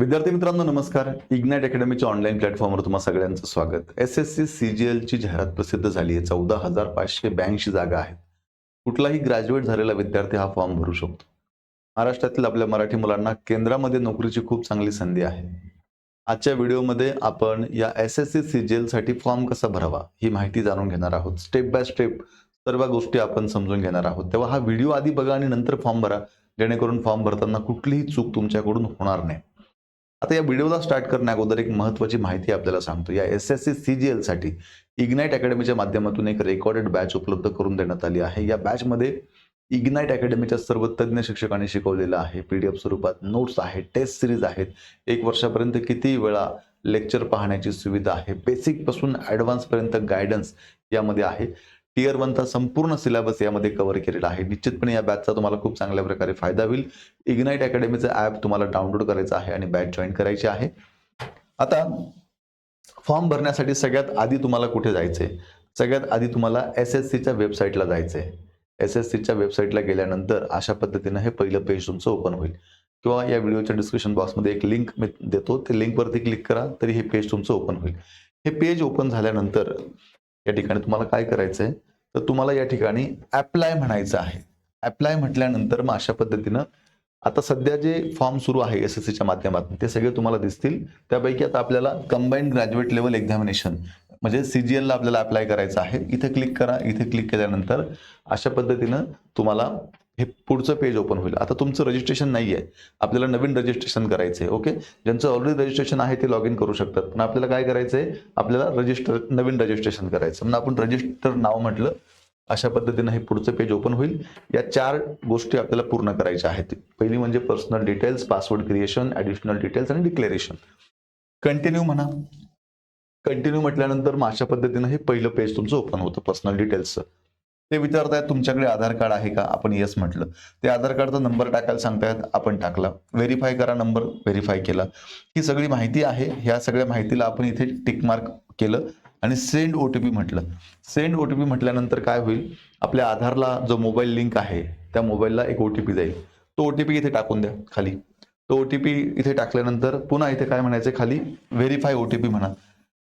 विद्यार्थी मित्रांनो नमस्कार. इग्नाइट अकॅडमीच्या ऑनलाईन प्लॅटफॉर्मवर तुम्हा सगळ्यांचं स्वागत. S S C C G एलची जाहिरात प्रसिद्ध झाली आहे. चौदा हजार पाचशे ब्याऐंशी जागा आहेत. कुठलाही ग्रॅज्युएट झालेला विद्यार्थी हा फॉर्म भरू शकतो. महाराष्ट्रातील आपल्या मराठी मुलांना केंद्रामध्ये नोकरीची खूप चांगली संधी आहे. आजच्या व्हिडिओमध्ये आपण या S S C C G एलसाठी form कसा भरावा ही माहिती जाणून घेणार आहोत. स्टेप बाय स्टेप सर्व गोष्टी आपण समजून घेणार आहोत. तेव्हा हा व्हिडिओ आधी बघा आणि नंतर फॉर्म भरा. जेणेकरून फॉर्म भरताना कुठलीही चूक तुमच्याकडून होणार नाही. आता या व्हिडिओला स्टार्ट करण्या अगोदर एक महत्त्वाची माहिती आपल्याला सांगतो. या S S C C G एलसाठी Ignite अकॅडमीच्या माध्यमातून एक रेकॉर्डेड बॅच उपलब्ध करून देण्यात आली आहे. या बॅचमध्ये इग्नाईट अकॅडमीच्या सर्व तज्ज्ञ शिक्षकांनी शिकवलेलं आहे. पी डी एफ स्वरूपात नोट्स आहेत टेस्ट सिरीज आहेत. एक वर्षापर्यंत किती वेळा लेक्चर पाहण्याची सुविधा आहे? बेसिकपासून ॲडव्हान्सपर्यंत गायडन्स यामध्ये आहे. टीयर वनचा संपूर्ण सिलेबस यामध्ये कव्हर केलेला आहे. निश्चितपणे या बॅचचा तुम्हाला खूप चांगल्या प्रकारे फायदा होईल. इग्नाईट अकॅडमीचं ॲप तुम्हाला डाउनलोड करायचं आहे आणि बॅच जॉईन करायची आहे. आता फॉर्म भरण्यासाठी सगळ्यात आधी तुम्हाला कुठे जायचं आहे सगळ्यात आधी तुम्हाला एस एस सीच्या वेबसाईटला जायचं आहे एस एस सीच्या वेबसाईटला गेल्यानंतर अशा पद्धतीनं हे पहिलं पेज तुमचं ओपन होईल. किंवा या व्हिडिओच्या डिस्क्रिप्शन बॉक्समध्ये एक लिंक मी देतो. ते लिंकवरती क्लिक करा तरी हे पेज तुमचं ओपन होईल. हे पेज ओपन झाल्यानंतर या ठिकाणी तुम्हाला काय करायचं आहे तर तुम्हाला या ठिकाणी ॲप्लाय म्हणायचं आहे. ॲप्लाय म्हटल्यानंतर मग अशा पद्धतीनं आता सध्या जे फॉर्म सुरू आहे एस एस सीच्या माध्यमातून ते सगळे तुम्हाला दिसतील. त्यापैकी आता आपल्याला कंबाईंड ग्रॅज्युएट लेवल एक्झामिनेशन म्हणजे सी जी एलला आपल्याला अप्लाय करायचं आहे. इथे क्लिक करा. इथे क्लिक केल्यानंतर अशा पद्धतीनं तुम्हाला हे पुढचं पेज ओपन होईल. आता तुमचं रजिस्ट्रेशन नाही आहे आपल्याला नवीन रजिस्ट्रेशन करायचं आहे ओके ज्यांचं ऑलरेडी रजिस्ट्रेशन आहे ते लॉग इन करू शकतात. पण आपल्याला काय करायचं आहे आपल्याला रजिस्टर नवीन रजिस्ट्रेशन करायचं म्हणून आपण रजिस्टर नाव म्हटलं अशा पद्धतीनं हे पुढचं पेज ओपन होईल. या चार गोष्टी आपल्याला पूर्ण करायच्या आहेत. पहिली म्हणजे personal details password creation additional details आणि डिक्लेरेशन कंटिन्यू म्हणा. कंटिन्यू म्हटल्यानंतर मग अशा पद्धतीनं हे पहिलं पेज तुमचं ओपन होतं पर्सनल डिटेल्सचं ते विचारतायत तुमच्याकडे आधार कार्ड आहे का? आपण येस म्हटलं. ते आधार कार्डचा नंबर टाकायला सांगतायत आपण टाकला. व्हेरीफाय करा नंबर व्हेरीफाय केला. ही सगळी माहिती आहे. ह्या सगळ्या माहितीला आपण इथे टिक मार्क केलं आणि सेंड ओ टी पी म्हटलं. सेंड ओ टी पी म्हटल्यानंतर काय होईल? आपल्या आधारला जो मोबाईल लिंक आहे त्या मोबाईलला एक ओ टी पी जाईल. तो ओ टी पी इथे टाकून द्या खाली. तो ओ टी पी इथे टाकल्यानंतर पुन्हा इथे काय म्हणायचं? खाली व्हेरीफाय ओ टी पी म्हणा.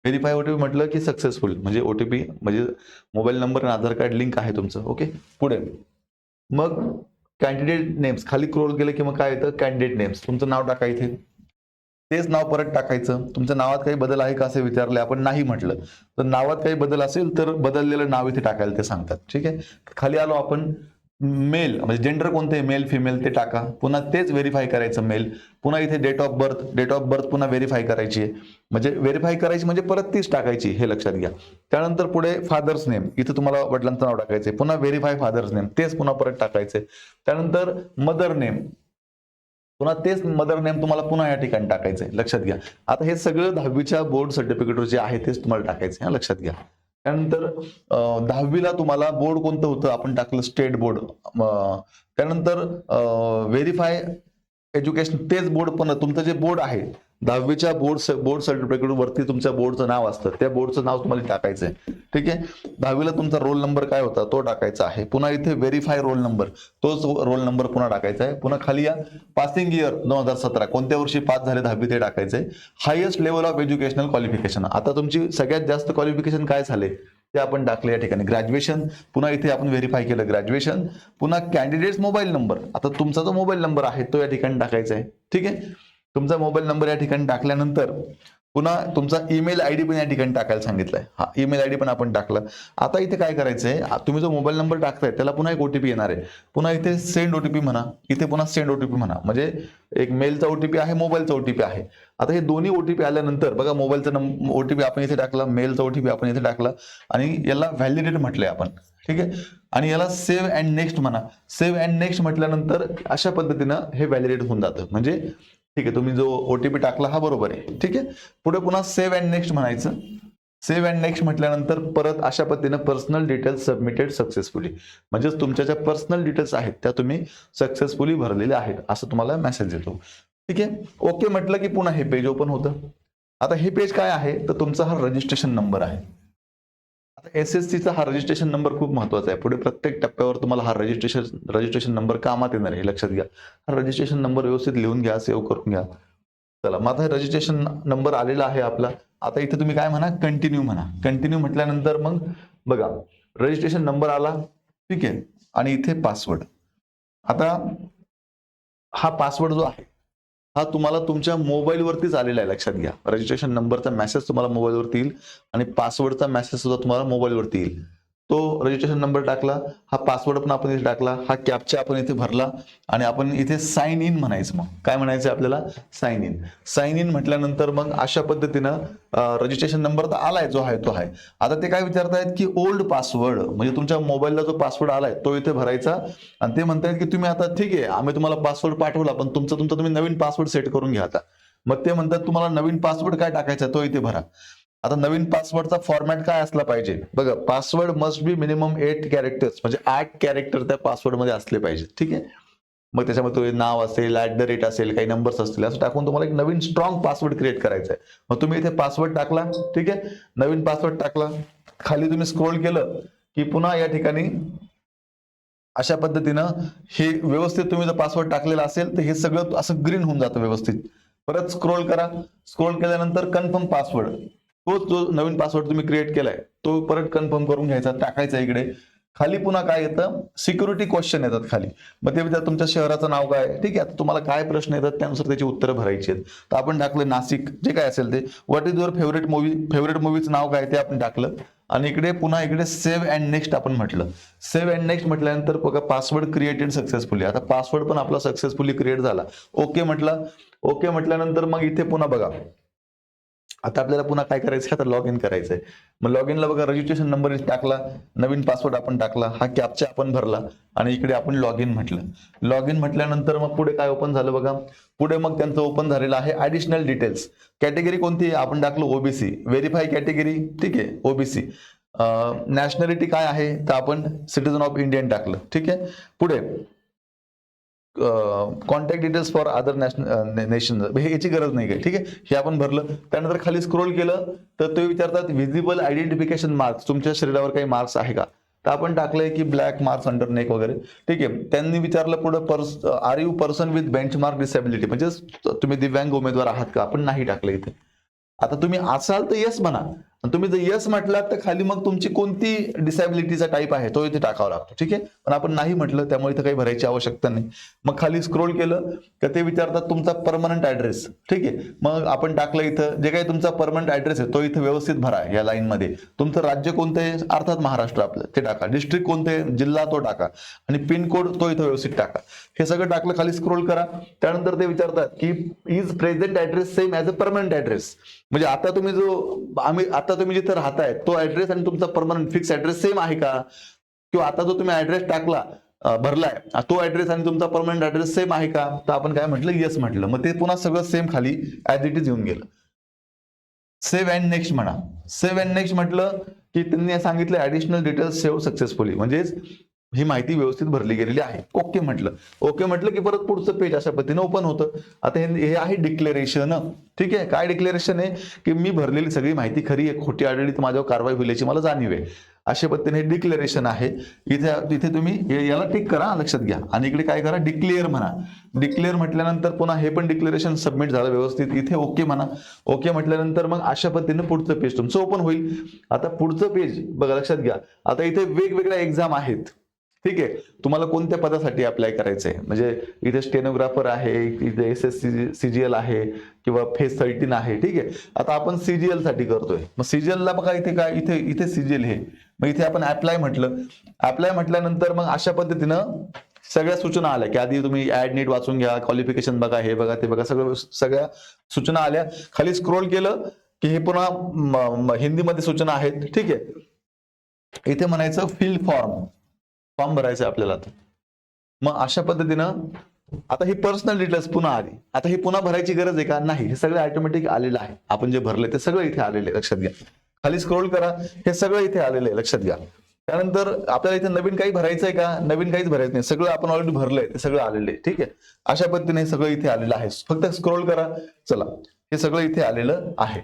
व्हेरीफाय ओ टी पी म्हटलं की सक्सेसफुल म्हणजे ओटीपी म्हणजे मोबाईल नंबर आणि आधार कार्ड लिंक आहे तुमचं. ओके पुढे. मग कॅन्डिडेट नेम्स खाली क्रोल केलं की मग काय येतं? कॅन्डिडेट नेम्स तुमचं नाव टाकायचं तेच नाव परत टाकायचं. तुमच्या नावात काही बदल आहे का असे विचारले? आपण नाही म्हटलं. तर नावात काही बदल असेल तर बदललेलं नाव इथे टाकायला ते सांगतात. ठीक आहे? खाली आलो आपण. मेल म्हणजे जेंडर कोणते? मेल फिमेल ते टाका. पुन्हा तेच व्हेरीफाय करायचं मेल पुन्हा इथे date of birth date of birth पुन्हा व्हेरीफाय करायची आहे. म्हणजे व्हेरीफाय करायची म्हणजे परत तीच टाकायची हे लक्षात घ्या. त्यानंतर पुढे फादर्स नेम इथे तुम्हाला वडिलांचं नाव टाकायचं पुन्हा व्हेरीफाय फादर्स नेम तेच पुन्हा परत टाकायचे त्यानंतर मदर नेम पुन्हा तेच मदर नेम तुम्हाला पुन्हा या ठिकाणी टाकायचंय लक्षात घ्या. आता हे सगळं दहावीच्या बोर्ड सर्टिफिकेटवर जे आहे तेच तुम्हाला टाकायचं आहे. लक्षात घ्या. त्यानंतर दहावीला तुम्हाला बोर्ड कोणतं होतं? आपण टाकलं स्टेट बोर्ड. त्यानंतर व्हेरीफाय एज्युकेशन तेच बोर्ड पण तुमचं जे बोर्ड आहे दहावीच्या बोर्ड बोर्ड सर्टिफिकेट वरती तुमच्या बोर्डचं नाव असतं. त्या बोर्डचं नाव तुम्हाला टाकायचं आहे ठीक आहे? दहावीला तुमचा रोल नंबर काय होता? तो टाकायचा आहे. पुन्हा इथे व्हेरीफाय रोल नंबर तोच रोल नंबर पुन्हा टाकायचा आहे. पुन्हा खाली या. पासिंग इयर दोन हजार सतरा. कोणत्या वर्षी पास झाले दहावी ते टाकायचे highest level of educational qualification आता तुमची सगळ्यात जास्त क्वालिफिकेशन काय झाले? ते आपण टाकले या ठिकाणी. ग्रॅज्युएशन पुन्हा इथे आपण व्हेरीफाय केलं ग्रॅज्युएशन पुन्हा कॅन्डिडेट्स मोबाईल नंबर आता तुमचा जो मोबाईल नंबर आहे तो या ठिकाणी टाकायचा आहे. ठीक आहे? तुमचा मोबाईल नंबर या ठिकाणी टाकल्यानंतर पुन्हा तुमचा ईमेल आय डी पण या ठिकाणी टाकायला सांगितलंय. हा ईमेल आय डी पण आपण टाकला. आता इथे काय करायचंय? तुम्ही जो मोबाईल नंबर टाकताय त्याला पुन्हा एक ओटीपी येणार आहे. पुन्हा इथे सेंड ओटीपी म्हणा इथे पुन्हा सेंड ओटीपी म्हणा. म्हणजे एक मेलचा ओटीपी आहे मोबाईलचा ओटीपी आहे. आता हे दोन्ही ओटीपी आल्यानंतर बघा मोबाईलचा नंबर ओटीपी आपण इथे टाकला मेलचा ओटीपी आपण इथे टाकला आणि याला व्हॅलिडेट म्हटलंय आपण. ठीक आहे? आणि याला सेव्ह अँड नेक्स्ट म्हणा. सेव्ह अँड नेक्स्ट म्हटल्यानंतर अशा पद्धतीनं हे व्हॅलिडेट होऊन जातं. म्हणजे ठीक आहे तुम्ही जो ओटीपी टाकला हा बरोबर आहे. ठीक आहे पुढे पुन्हा सेव्ह अँड नेक्स्ट म्हणायचं. सेव्ह अँड नेक्स्ट म्हटल्यानंतर परत अशा पद्धतीनं पर्सनल डिटेल्स सबमिटेड सक्सेसफुली म्हणजेच तुमच्या ज्या पर्सनल डिटेल्स आहेत त्या तुम्ही सक्सेसफुली भरलेल्या आहेत असं तुम्हाला मेसेज येतो. ठीक आहे ओके म्हटलं की पुन्हा हे पेज ओपन होतं. आता हे पेज काय आहे? तर तुमचा हा रजिस्ट्रेशन नंबर आहे. आता एस एस सीचा हा रजिस्ट्रेशन नंबर खूप महत्त्वाचा आहे. पुढे प्रत्येक टप्प्यावर तुम्हाला हा रजिस्ट्रेशन रजिस्ट्रेशन नंबर कामात येणार आहे. हे लक्षात घ्या. हा रजिस्ट्रेशन नंबर व्यवस्थित लिहून घ्या सेव्ह करून घ्या. चला मग आता रजिस्ट्रेशन नंबर आलेला आहे आपला. आता इथे तुम्ही काय म्हणा? कंटिन्यू म्हणा. कंटिन्यू म्हटल्यानंतर मग बघा. रजिस्ट्रेशन नंबर आला. ठीक आहे. आणि इथे पासवर्ड आता हा पासवर्ड जो आहे हा तुम्हाला तुमच्या मोबाईलवरतीच आलेला आहे लक्षात घ्या. रजिस्ट्रेशन नंबरचा मेसेज तुम्हाला मोबाईलवरती येईल आणि पासवर्डचा मेसेज सुद्धा तुम्हाला मोबाईलवरती येईल. तो रजिस्ट्रेशन नंबर टाकला हा पासवर्ड पण आपण इथे टाकला हा कॅपचा आपण इथे भरला आणि आपण इथे साइन इन म्हणायचं मग. काय म्हणायचं आपल्याला? साइन इन साइन इन म्हटल्यानंतर मग अशा पद्धतीनं रजिस्ट्रेशन नंबर तर आलाय जो आहे तो आहे. आता ते काय विचारतायत की ओल्ड पासवर्ड म्हणजे तुमच्या मोबाईलला जो पासवर्ड आलाय तो इथे भरायचा. आणि ते म्हणतायत की तुम्ही आता ठीक आहे आम्ही तुम्हाला पासवर्ड पाठवला पण तुमचा तुमचा तुम्ही नवीन पासवर्ड सेट करून घ्या आता. मग ते म्हणतात तुम्हाला नवीन पासवर्ड काय टाकायचा तो इथे भरा. आता नवीन पासवर्डचा फॉर्मॅट काय असला पाहिजे? बघा password must be minimum eight characters म्हणजे आठ कॅरेक्टर त्या पासवर्डमध्ये असले पाहिजे. ठीक आहे? मग त्याच्यामध्ये तुम्ही नाव असेल ऍट द रेट असेल काही नंबर्स असतील असं टाकून तुम्हाला एक नवीन स्ट्रॉंग पासवर्ड क्रिएट करायचा आहे मग तुम्ही इथे पासवर्ड टाकला ठीक आहे? नवीन पासवर्ड टाकला. खाली तुम्ही स्क्रोल केलं की पुन्हा या ठिकाणी अशा पद्धतीनं हे व्यवस्थित तुम्ही जर पासवर्ड टाकलेला असेल तर हे सगळं असं ग्रीन होऊन जातं व्यवस्थित. परत स्क्रोल करा. स्क्रोल केल्यानंतर कन्फर्म पासवर्ड तो जो नवीन पासवर्ड तुम्ही क्रिएट केलाय तो परत कन्फर्म करून घ्यायचा टाकायचा इकडे. खाली पुन्हा काय येतं? सिक्युरिटी क्वेश्चन येतात खाली. मग ते विचार तुमच्या शहराचं नाव काय? आहे? ठीक आहे आता तुम्हाला काय प्रश्न येतात त्यानुसार त्याची उत्तरं भरायची आहेत. तर आपण टाकलं नाशिक जे काय असेल ते. What is your favourite movie favourite मूवीचं नाव काय ते आपण टाकलं. आणि इकडे पुन्हा इकडे सेव्ह अँड नेक्स्ट आपण म्हटलं. सेव्ह अँड नेक्स्ट म्हटल्यानंतर बघा पासवर्ड क्रिएटेड सक्सेसफुली आता पासवर्ड पण आपला सक्सेसफुली क्रिएट झाला. ओके म्हटलं. ओके म्हटल्यानंतर मग इथे पुन्हा बघा. आता आपल्याला पुन्हा काय करायचं आता लॉग इन करायचंय. मग लॉग इनला बघा रजिस्ट्रेशन नंबर टाकला नवीन पासवर्ड आपण टाकला हा कॅपचा आपण भरला आणि इकडे आपण लॉग इन म्हटलं. लॉग इन म्हटल्यानंतर मग पुढे काय ओपन झालं बघा? पुढे मग त्यांचं ओपन झालेलं आहे ऍडिशनल डिटेल्स कॅटेगरी कोणती? आहे? आपण टाकलो ओबीसी व्हेरीफाय कॅटेगरी ठीक आहे ओबीसी नॅशनॅलिटी काय आहे? तर आपण सिटीजन ऑफ इंडियन टाकलं. ठीक आहे? पुढे. Contact details for other national nation हे याची गरज नाही काय ठीक आहे? हे आपण भरलं. त्यानंतर खाली स्क्रोल केलं तर ते विचारतात व्हिजिबल आयडेंटिफिकेशन मार्क्स तुमच्या शरीरावर काही मार्क्स आहे का? तर आपण टाकलंय की ब्लॅक मार्क्स अंडर नेक वगैरे. ठीक आहे? त्यांनी विचारलं पुढे purse are you person with benchmark disability म्हणजे तुम्ही दिव्यांग उमेदवार आहात का? आपण नाही टाकलं इथे. आता तुम्ही असाल तर येस म्हणा. आणि तुम्ही जर यस म्हटलात तर खाली मग तुमची कोणती डिसॅबिलिटीचा टाईप आहे तो इथे टाकावा लागतो ठीक आहे? पण आपण नाही म्हटलं त्यामुळे इथे काही भरायची आवश्यकता नाही. मग खाली स्क्रोल केलं तर ते विचारतात तुमचा परमनंट ऍड्रेस ठीक आहे? मग आपण टाकलं इथं जे काही तुमचा परमनंट ऍड्रेस आहे तो इथं व्यवस्थित भरा या लाईनमध्ये तुमचं राज्य कोणतं आहे? अर्थात महाराष्ट्र आपलं ते टाका. डिस्ट्रिक्ट कोणते आहे? जिल्हा तो टाका. आणि पिन कोड तो इथं व्यवस्थित टाका. हे सगळं टाकलं खाली स्क्रोल करा. त्यानंतर ते विचारतात की is present address same as a permanent address म्हणजे आता तुम्ही जो आम्ही आता तुम्ही जिथे राहताय तो ऍड्रेस आणि तुमचा परमनंट फिक्स ऍड्रेस सेम आहे का? किंवा आता जो तुम्ही ऍड्रेस टाकला भरलाय तो ऍड्रेस आणि तुमचा परमनंट ऍड्रेस सेम आहे का? तर आपण काय म्हटलं येस म्हटलं. मग ते पुन्हा सगळं सेम खाली ऍज इट इज येऊन गेलं. सेव्ह अँड नेक्स्ट म्हणा. सेव्ह अँड नेक्स्ट म्हटलं की त्यांनी सांगितलं ऍडिशनल डिटेल्स सेव्ह सक्सेसफुली म्हणजेच ही माहिती व्यवस्थित भरली गेलेली आहे. ओके म्हटलं. ओके म्हटलं की परत पुढचं पेज अशा पद्धतीने ओपन होतं. आता हे हे आहे डिक्लेरेशन ठीक आहे? काय डिक्लेरेशन आहे? की मी भरलेली सगळी माहिती खरी आहे खोटी आढळली तर माझ्यावर कारवाई होईल याची मला जाणीव आहे. अशा पद्धतीने हे डिक्लेरेशन आहे. इथे इथे तुम्ही याला टिक करा लक्षात घ्या. आणि इकडे काय करा? डिक्लेअर म्हणा. डिक्लेअर म्हटल्यानंतर पुन्हा हे पण डिक्लेरेशन सबमिट झालं व्यवस्थित. इथे ओके म्हणा. ओके म्हटल्यानंतर मग अशा पद्धतीने पुढचं पेज तुमचं ओपन होईल. आता पुढचं पेज बघा लक्षात घ्या. आता इथे वेगवेगळ्या एक्झाम आहेत. ठीक आहे. तुम्हाला कोणत्या पदासाठी अप्लाय करायचंय? म्हणजे इथे स्टेनोग्राफर आहे इथे एस एस सीजीएल आहे किंवा फेस थर्टीन आहे. ठीक आहे. आता आपण सीजीएलसाठी करतोय. मग CGL ला बघा इथे काय इथे इथे सीजीएल हे. मग इथे आपण अप्लाय म्हटलं. अप्लाय म्हटल्यानंतर मग अशा पद्धतीनं सगळ्या सूचना आल्या की आधी तुम्ही ऍड नीट वाचून घ्या क्वालिफिकेशन बघा हे बघा ते बघा सगळं सगळ्या सूचना आल्या. खाली स्क्रोल केलं की हे पुन्हा हिंदीमध्ये सूचना आहेत. ठीक आहे. इथे म्हणायचं फिल फॉर्म फॉर्म भरायचं आहे आपल्याला आता. मग अशा पद्धतीनं आता ही पर्सनल डिटेल्स पुन्हा आली. आता ही पुन्हा भरायची गरज आहे का? नाही. हे सगळं ऑटोमॅटिक आलेलं आहे. आपण जे भरले ते सगळं इथे आलेले आहे. लक्षात घ्या. खाली स्क्रोल करा. हे सगळं इथे आलेलं आहे. लक्षात घ्या. त्यानंतर आपल्याला इथे नवीन काही भरायचं आहे का? नवीन काहीच भरायचं नाही. सगळं आपण ऑलरेडी भरलंय. ते सगळं आलेलं आहे. ठीक आहे? अशा पद्धतीने सगळं इथे आलेलं आहे. फक्त स्क्रोल करा. चला. हे सगळं इथे आलेलं आहे.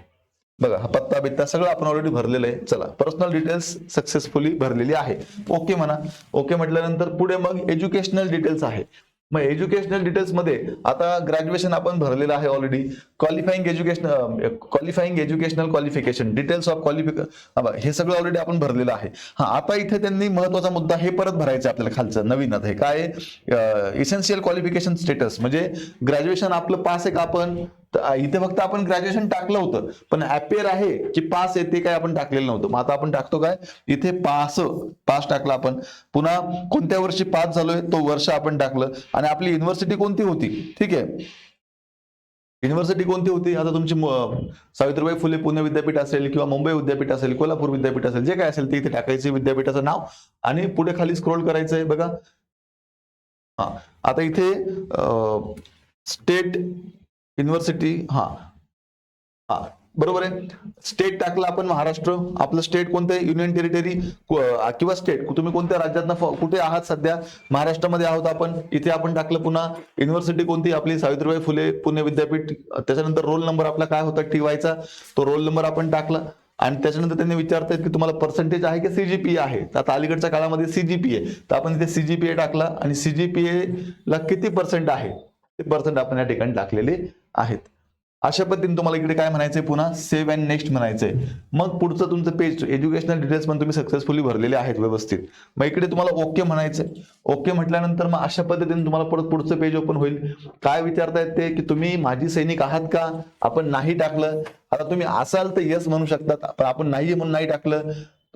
बघा हा पत्ता बित्ता सगळं आपण ऑलरेडी भरलेलं आहे. चला पर्सनल डिटेल्स सक्सेसफुली भरलेली आहे. ओके म्हणा. ओके म्हटल्यानंतर पुढे मग एज्युकेशनल डिटेल्स आहे. मग एज्युकेशनल डिटेल्समध्ये आता ग्रॅज्युएशन आपण भरलेलं आहे already qualifying education qualifying educational qualification details of क्वालिफिक हे सगळं ऑलरेडी आपण भरलेलं आहे. हा आता इथे त्यांनी महत्त्वाचा मुद्दा हे परत भरायचं आपल्याला खालचं नवीन आता हे. काय इसेन्शियल क्वालिफिकेशन स्टेटस म्हणजे ग्रॅज्युएशन आपलं पास आहे का आपण? इथे फक्त आपण ग्रॅज्युएशन टाकलं होतं. पण अपेअर आहे की पास येते ते काय आपण टाकलेलं नव्हतं. मग आता आपण टाकतो काय? इथे पास पास टाकला आपण. पुन्हा कोणत्या वर्षी पास झालोय? तो वर्ष आपण टाकलं. आणि आपली युनिव्हर्सिटी कोणती होती? ठीक आहे. युनिव्हर्सिटी कोणती होती? आता तुमची सावित्रीबाई फुले पुणे विद्यापीठ असेल किंवा मुंबई विद्यापीठ असेल कोल्हापूर विद्यापीठ असेल जे काय असेल ते इथे टाकायचे विद्यापीठाचं नाव. आणि पुढे खाली स्क्रोल करायचं आहे बघा. हा. आता इथे स्टेट युनिव्हर्सिटी हा. हा बरोबर आहे. स्टेट टाकलं आपण महाराष्ट्र. आपलं स्टेट कोणतं आहे? युनियन टेरिटरी किंवा स्टेट तुम्ही कोणत्या राज्यात कुठे आहात सध्या? महाराष्ट्रामध्ये आहोत आपण. इथे आपण टाकलं पुन्हा. युनिव्हर्सिटी कोणती? आपली सावित्रीबाई फुले पुणे विद्यापीठ. त्याच्यानंतर रोल नंबर आपला काय होता? टीवायचा तो रोल नंबर आपण टाकला. आणि त्याच्यानंतर त्यांनी विचारतायत की तुम्हाला पर्सेंटेज आहे की सीजीपीए आहे? तर आता अलीकडच्या काळामध्ये सीजीपीए तर आपण इथे सीजीपीए टाकला. आणि सीजीपीए ला किती पर्सेंट आहे? ते पर्सेंट आपण या ठिकाणी टाकलेले आहेत. अशा पद्धतीने तुम्हाला इकडे काय म्हणायचंय? पुन्हा सेव्ह अँड नेक्स्ट म्हणायचंय. मग पुढचं तुमचं पेज एज्युकेशनल डिटेल्स पण तुम्ही सक्सेसफुली भरलेले आहेत व्यवस्थित. मग इकडे तुम्हाला ओके म्हणायचंय. ओके म्हटल्यानंतर मग अशा पद्धतीने तुम्हाला परत पुढचं पेज ओपन होईल. काय विचारतायत ते? की तुम्ही माझी सैनिक आहात का? आपण नाही टाकलं. आता तुम्ही असाल तर येस म्हणू शकतात पण आपण नाही म्हणून नाही टाकलं.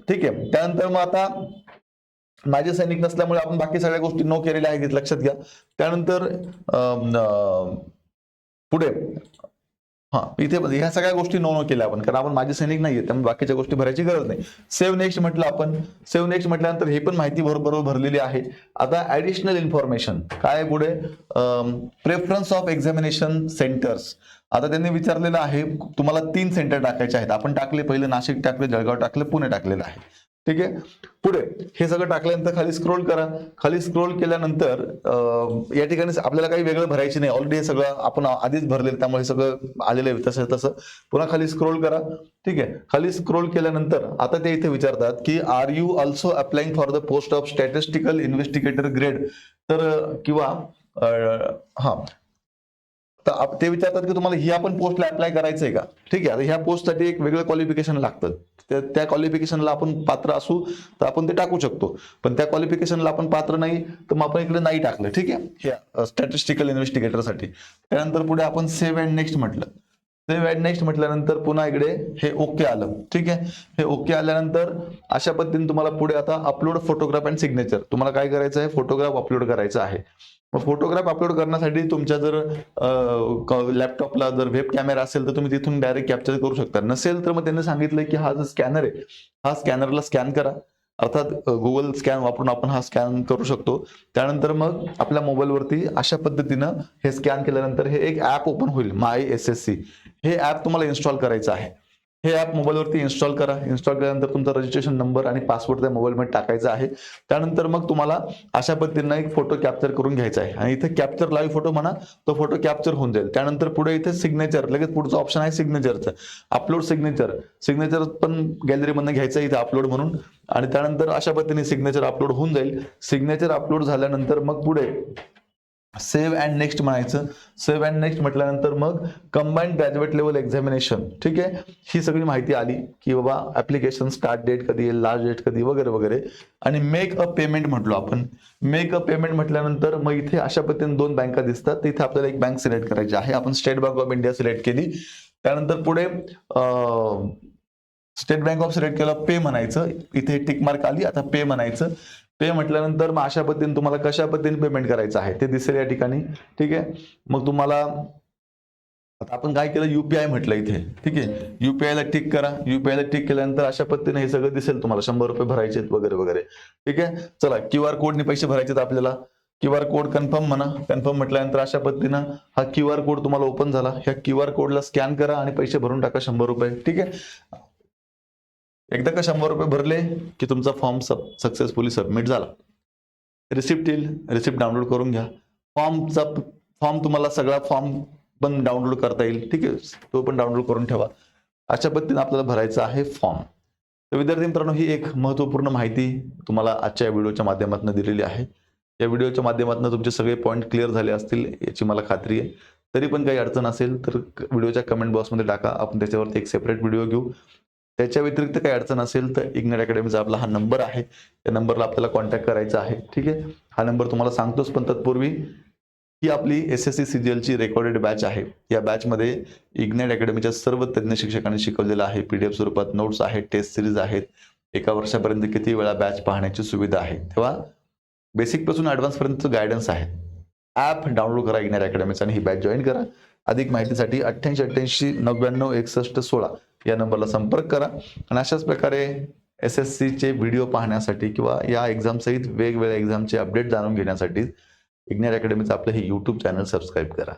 ठीक आहे. त्यानंतर मग आता माझे सैनिक नसल्यामुळे आपण बाकी सगळ्या गोष्टी नो केलेल्या आहेत लक्षात घ्या. त्यानंतर पुढे. हा इथे ह्या सगळ्या गोष्टी नो नो केल्या आपण कारण आपण माझे सैनिक नाहीये त्यामुळे बाकीच्या गोष्टी भरायची गरज नाही. सेव्ह नेक्स्ट म्हटलं आपण. सेव्ह नेक्स्ट म्हटल्यानंतर हे पण माहिती बरोबर भरलेली आहे. आता ऍडिशनल इन्फॉर्मेशन काय आहे पुढे? प्रेफरन्स ऑफ एक्झामिनेशन सेंटर्स आता त्यांनी विचारलेलं आहे तुम्हाला तीन सेंटर टाकायचे आहेत. आपण टाकले पहिले नाशिक टाकले जळगाव टाकले पुणे टाकलेलं आहे. ठीक आहे? पुढे हे सगळं टाकल्यानंतर खाली स्क्रोल करा. खाली स्क्रोल केल्यानंतर या ठिकाणी आपल्याला काही वेगळं भरायचे नाही. ऑलरेडी हे सगळं आपण आधीच भरलेलं त्यामुळे हे सगळं आलेलं आहे तसं तसं. पुन्हा खाली स्क्रोल करा. ठीक आहे? खाली स्क्रोल केल्यानंतर आता ते इथे विचारतात की are you also applying for the post of statistical investigator grade तर किंवा हा. तर ते विचारतात की तुम्हाला ही आपण पोस्टला अप्लाय करायचंय का? ठीक आहे आता ह्या पोस्टसाठी एक वेगळं क्वालिफिकेशन लागतं. त्या- त्या क्वालिफिकेशनला आपण पात्र असू तर आपण ते टाकू शकतो. पण त्या क्वालिफिकेशनला आपण पात्र नाही तर मग आपण इकडे नाही टाकलं. ठीक आहे? हे uh, स्टॅटिस्टिकल इन्व्हेस्टिगेटरसाठी त्यानंतर पुढे आपण सेव्ह अँड नेक्स्ट म्हटलं. सेव्ह अँड नेक्स्ट म्हटल्यानंतर पुन्हा इकडे हे ओके आलं. ठीक आहे? हे ओके आल्यानंतर अशा पद्धतीने तुम्हाला पुढे आता अपलोड फोटोग्राफ अँड सिग्नेचर तुम्हाला काय करायचं आहे? फोटोग्राफ अपलोड करायचा आहे. मग फोटोग्राफ अपलोड करण्यासाठी तुमच्या जर लॅपटॉपला जर वेब कॅमेरा असेल तर तुम्ही तिथून डायरेक्ट कॅप्चर करू शकता. नसेल तर मग त्यांनी सांगितलं की हा जो स्कॅनर आहे हा स्कॅनरला स्कॅन करा. अर्थात गुगल स्कॅन वापरून आपण हा स्कॅन करू शकतो. त्यानंतर मग आपल्या मोबाईलवरती अशा पद्धतीनं हे स्कॅन केल्यानंतर हे एक ऍप ओपन होईल माय एस एस सी हे ऍप तुम्हाला इन्स्टॉल करायचं आहे. हे ॲप मोबाईलवरती इन्स्टॉल करा. इन्स्टॉल केल्यानंतर तुमचा रजिस्ट्रेशन नंबर आणि पासवर्ड त्या मोबाईलमध्ये टाकायचा आहे. त्यानंतर मग तुम्हाला अशा पद्धतीनं एक फोटो कॅप्चर करून घ्यायचा आहे. आणि इथे कॅप्चर लाईव्ह फोटो म्हणा तो फोटो कॅप्चर होऊन जाईल. त्यानंतर पुढे इथे सिग्नेचर लगेच पुढचं ऑप्शन आहे सिग्नेचरचं अपलोड सिग्नेचर सिग्नेचर पण गॅलरीमधनं घ्यायचं आहे इथे अपलोड म्हणून. आणि त्यानंतर अशा पद्धतीने सिग्नेचर अपलोड होऊन जाईल. सिग्नेचर अपलोड झाल्यानंतर मग पुढे सेव्ह अँड नेक्स्ट म्हणायचं. सेव्ह अँड नेक्स्ट म्हटल्यानंतर मग कंबाईंड ग्रॅज्युएट लेवल एक्झामिनेशन ठीक आहे? ही सगळी माहिती आली की बाबा ऍप्लिकेशन स्टार्ट डेट कधी येईल लास्ट डेट कधी वगैरे वगैरे. आणि मेक अ पेमेंट म्हटलो आपण. मेक अ पेमेंट म्हटल्यानंतर मग इथे अशा पद्धतीने दोन बँका दिसतात. तर इथे आपल्याला एक बँक सिलेक्ट करायची आहे. आपण State Bank of India select केली. त्यानंतर पुढे स्टेट बँक ऑफ सिलेक्ट केलं पे म्हणायचं. इथे टिक मार्क आली. आता पे म्हणायचं. पे म्हटल्यानंतर मग अशा पद्धतीने तुम्हाला कशा पद्धतीने पेमेंट करायचं आहे? ते दिसेल या ठिकाणी. ठीक आहे? मग तुम्हाला आता आपण काय केलं? युपीआय म्हटलं इथे. ठीक आहे? युपीआय ला टिक करा. युपीआय ला टिक केल्यानंतर अशा पद्धतीने हे सगळं दिसेल तुम्हाला. शंभर रुपये भरायचे वगैरे वगैरे. ठीक आहे? चला क्यू आर कोडने पैसे भरायचे आपल्याला. क्यू आर कोड कन्फर्म म्हणा. कन्फर्म म्हटल्यानंतर अशा पद्धतीनं हा क्यू आर कोड तुम्हाला ओपन झाला. ह्या क्यू आर कोडला स्कॅन करा आणि पैसे भरून टाका शंभर रुपये. ठीक आहे? एकदा का शंभर रुपये भरले की तुमचा फॉर्म सक्सेसफुली सबमिट झाला. रिसिप्ट येईल रिसिप्ट डाउनलोड करून घ्या. फॉर्मचा फॉर्म तुम्हाला सगळा फॉर्म पण डाउनलोड करता येईल. ठीक आहे तो पण डाउनलोड करून ठेवा. अशा पद्धतीने आपल्याला भरायचा आहे फॉर्म. तर विद्यार्थी मित्रांनो ही एक महत्त्वपूर्ण माहिती तुम्हाला आजच्या व्हिडिओच्या माध्यमातून दिलेली आहे. या व्हिडिओच्या माध्यमातून तुमचे सगळे पॉईंट क्लिअर झाले असतील याची मला खात्री आहे. तरी पण काही अडचण असेल तर व्हिडिओच्या कमेंट बॉक्समध्ये टाका. आपण त्याच्यावरती एक सेपरेट व्हिडिओ घेऊ. त्याच्या व्यतिरिक्त काही अडचण असेल तर इग्नेट अकॅडमीचा आपला हा नंबर आहे. त्या नंबरला आपल्याला कॉन्टॅक्ट करायचा आहे. ठीक आहे? हा नंबर तुम्हाला सांगतोच पण तत्पूर्वी ही आपली S S C C G एलची recorded batch आहे. या बॅचमध्ये इग्नेट अकॅडमीच्या सर्व तज्ज्ञ शिक्षकांनी शिकवलेलं आहे. पी डी एफ स्वरूपात नोट्स आहेत टेस्ट सिरीज आहेत. एका वर्षापर्यंत किती वेळा बॅच पाहण्याची सुविधा आहे. तेव्हा बेसिकपासून ॲडव्हान्सपर्यंत गायडन्स आहे. ॲप डाउनलोड करा इग्नेट अकॅडमीचा आणि ही बॅच जॉईन करा. अधिक माहितीसाठी अठ्ठ्याऐंशी अठ्ठ्याऐंशी नव्याण्णव एकसष्ट सोळा या नंबरला संपर्क करा. आणि अशाच प्रकारे एस एस सीचे व्हिडिओ पाहण्यासाठी किंवा या एक्झामसहित वेगवेगळ्या एक्झामचे अपडेट जाणून घेण्यासाठी इग्नेर अकॅडमीचं आपलं हे यूट्यूब चॅनल सबस्क्राईब करा.